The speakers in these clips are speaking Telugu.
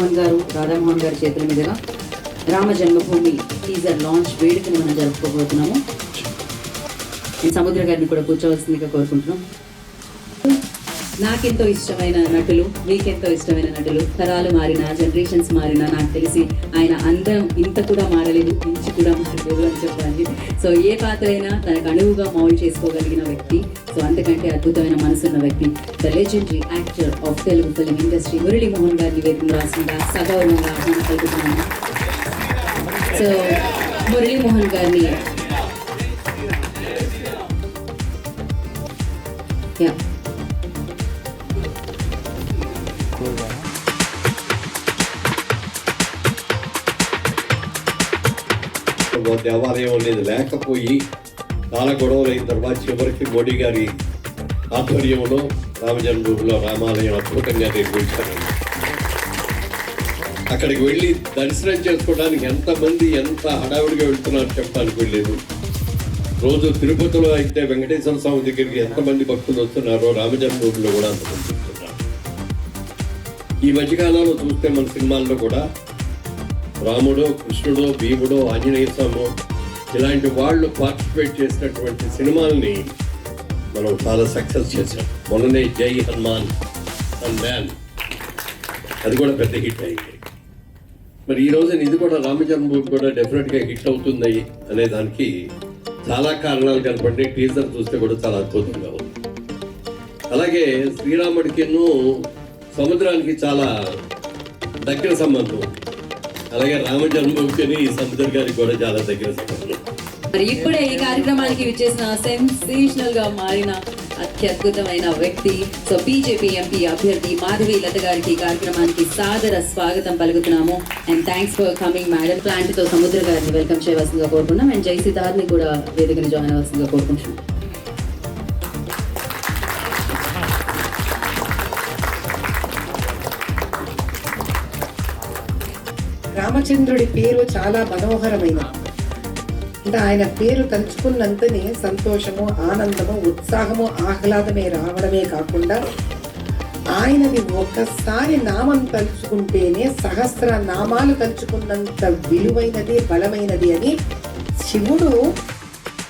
మురళీమోహన్ గారు రాధామోహన్ గారి చేతుల మీదుగా రామ జన్మభూమి టీజర్ లాంచ్ వేడుకని మనం జరుపుకోబోతున్నాము. నేను సముద్ర గారిని కూడా కూర్చోవలసిందిగా కోరుకుంటున్నాం. నాకెంతో ఇష్టమైన నటులు మీకెంతో ఇష్టమైన నటులు. తరాలు మారిన జనరేషన్స్ మారిన నాకు తెలిసి ఆయన అందరం ఇంత కూడా మారలేదు ఇంచి కూడా మారలేదు అని చెప్పాలి సో ఏ పాత్ర అయినా తనకు అనువుగా మౌల్డ్ చేసుకోగలిగిన వ్యక్తి సో అంతకంటే అద్భుతమైన మనసున్న వ్యక్తి the legendary actor of Telugu film industry Muralimohan గారి నివేదన రాసిందా సగౌరవంగా ఆహ్వానం సో మురళీ మోహన్ గారిని Yeah. దేవాలయం అనేది లేకపోయి చాలా గొడవలు అయిన తర్వాత చివరికి మోడీ గారి ఆధ్వర్యంలో రామజన్మభూమిలో రామాలయం అద్భుతంగా నిర్మించారండి అక్కడికి వెళ్ళి దర్శనం చేసుకోవడానికి ఎంతమంది ఎంత హడావిడిగా వెళ్తున్నారు చెప్పడానికి వెళ్ళలేదు రోజు తిరుపతిలో అయితే వెంకటేశ్వర స్వామి దగ్గరికి ఎంతమంది భక్తులు వస్తున్నారో రామజన్మభూమిలో కూడా అంతమంది వస్తున్నారు. ఈ మధ్యకాలంలో చూస్తే మన సినిమాల్లో కూడా రాముడు కృష్ణుడు భీముడు ఆంజనేయ స్వామి ఇలాంటి వాళ్ళు పార్టిసిపేట్ చేసినటువంటి సినిమాల్ని మనం చాలా సక్సెస్ చేసాం మొన్ననే జై హనుమాన్ అండ్ మ్యాన్. అది కూడా పెద్ద హిట్ అయింది. మరి ఈ రోజున ఇది కూడా రామ జన్మభూమి కూడా డెఫినెట్గా హిట్ అవుతుంది అనే దానికి చాలా కారణాలు కనపడి టీజర్ చూస్తే కూడా చాలా అద్భుతంగా ఉంది. అలాగే శ్రీరాముడికిను సముద్రానికి చాలా దగ్గర సంబంధం ఉంది. అలాగే రామ జన్మభూమికి ఈ సముద్ర గారికి కూడా చాలా దగ్గర మరి ఇప్పుడే ఈ కార్యక్రమానికి విచ్చేసిన సెన్సేషనల్గా మారిన అత్యద్భుతమైన వ్యక్తి సో బీజేపీ ఎంపీ అభ్యర్థి మాధవి లత గారికి కార్యక్రమానికి సాదర స్వాగతం పలుకుతున్నాము. And thanks for coming madam ప్లాంట్తో సముద్ర గారిని వెల్కమ్ చేయవలసిందిగా కోరుకున్నాం అండ్ జై సిద్ధార్థ్ని కూడా వేదికను జాయిన్ అవ్వాల్సిందిగా కోరుకుంటున్నాం. రామచంద్రుడి పేరు చాలా మనోహరమైనది. అంటే ఆయన పేరు తలుచుకున్నంతనే సంతోషము ఆనందము ఉత్సాహము ఆహ్లాదమే రావడమే కాకుండా ఆయనది ఒక్కసారి నామం తలుచుకుంటేనే సహస్ర నామాలు తలుచుకున్నంత విలువైనది బలమైనది అని శివుడు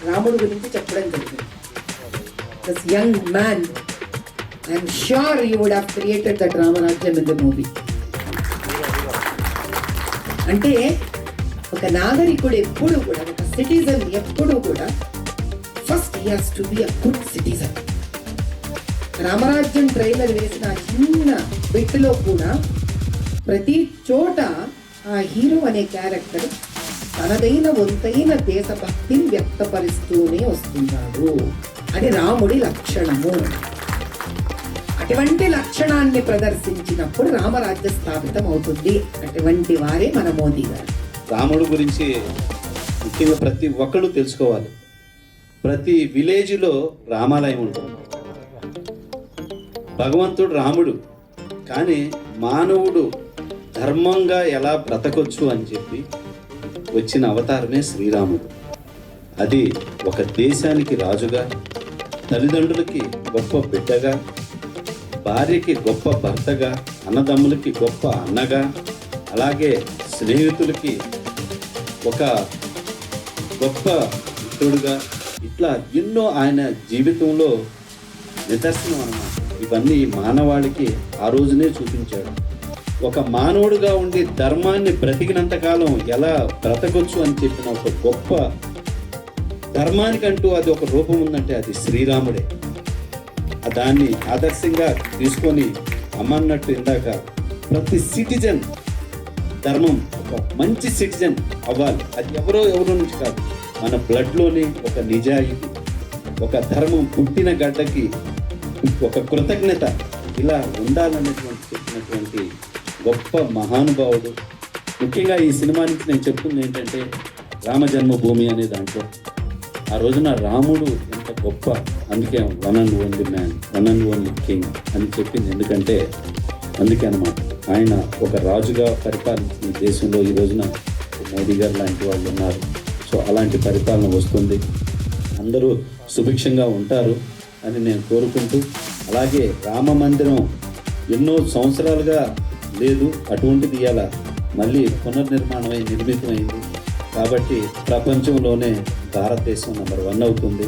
రాముడు గురించి చెప్పడం జరిగింది. This young man I'm sure you would have created that Ramarajyam in the movie అంటే ఒక నాగరికుడు ఎప్పుడు కూడా ఒక సిటిజన్ ఎప్పుడు కూడా first has to be a good citizen Ramarajyam trailer వేసిన చిన్న బిట్లో కూడా ప్రతి చోట ఆ హీరో అనే క్యారెక్టర్ తనదైన వంతైన దేశభక్తిని వ్యక్తపరుస్తూనే వస్తున్నాడు. అది రాముడి లక్షణము. అటువంటి లక్షణాన్ని ప్రదర్శించినప్పుడు రామరాజ్య స్థాపితం అవుతుంది. అటువంటి వారే మన మోదీ గారు. రాముడు గురించి ముఖ్యంగా ప్రతి ఒక్కరు తెలుసుకోవాలి. ప్రతి విలేజ్లో రామాలయం ఉంటుంది. భగవంతుడు రాముడు. కానీ మానవుడు ధర్మంగా ఎలా బ్రతకొచ్చు అని చెప్పి వచ్చిన అవతారమే శ్రీరాముడు. అది ఒక దేశానికి రాజుగా తల్లిదండ్రులకి గొప్ప బిడ్డగా భార్యకి గొప్ప భర్తగా అన్నదమ్ములకి గొప్ప అన్నగా అలాగే స్నేహితులకి ఒక గొప్ప మిత్రుడుగా. ఇట్లా ఎన్నో ఆయన జీవితంలో నిదర్శనం అన్నమాట ఇవన్నీ మానవాళికి ఆ రోజునే చూపించాడు. ఒక మానవుడిగా ఉండి ధర్మాన్ని బ్రతికినంత కాలం ఎలా బ్రతకొచ్చు అని చెప్పిన ఒక గొప్ప ధర్మానికంటూ అది ఒక రూపం ఉందంటే అది శ్రీరాముడే. దాన్ని ఆదర్శంగా తీసుకొని అమ్మన్నట్టు ఇందాక ప్రతి సిటిజన్ ధర్మం ఒక మంచి సిటిజన్ అవ్వాలి. అది ఎవరో ఎవరో నుంచి కాదు. మన బ్లడ్లోనే ఒక నిజాయితీ ఒక ధర్మం పుట్టిన గడ్డకి ఒక కృతజ్ఞత ఇలా ఉండాలన్నటువంటి చెప్పినటువంటి గొప్ప మహానుభావుడు. ముఖ్యంగా ఈ సినిమా నుంచి నేను చెప్తుంది ఏంటంటే రామ జన్మభూమి అనే దాంట్లో. ఆ రోజున రాముడు ఎంత గొప్ప అందుకే one and only man one and only king అని చెప్పింది. ఎందుకంటే అందుకే అనమాట ఆయన ఒక రాజుగా పరిపాలించిన దేశంలో ఈ రోజున మోదీ గారు లాంటి వాళ్ళు ఉన్నారు. సో అలాంటి పరిపాలన వస్తుంది. అందరూ సుభిక్షంగా ఉంటారు అని నేను కోరుకుంటూ అలాగే రామ మందిరం ఎన్నో సంవత్సరాలుగా లేదు అటువంటిది ఇవాళ మళ్ళీ పునర్నిర్మాణమై నిర్మితమైంది. కాబట్టి ప్రపంచంలోనే భారతదేశం నెంబర్ వన్ అవుతుంది.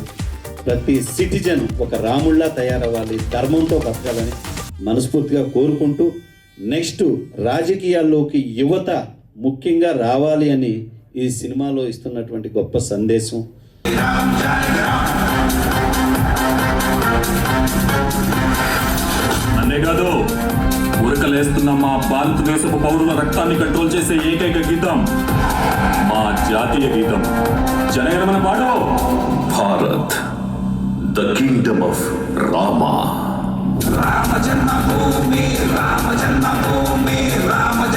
ప్రతి సిటిజన్ ఒక రాముళ్ళ తయారవ్వాలి. ధర్మంతో బతకాలని మనస్ఫూర్తిగా కోరుకుంటూ నెక్స్ట్ రాజకీయాల్లోకి యువత ముఖ్యంగా రావాలి అని ఈ సినిమాలో ఇస్తున్నటువంటి గొప్ప సందేశం. అంతేకాదు ఉరకలేస్తున్న మా భారతదేశపు పౌరుల రక్తాన్ని కంట్రోల్ చేసే ఏకైక గీతం మా జాతీయ గీతం. జనగణమన పాడు Bharat. the kingdom of Rama. Rama Rama Rama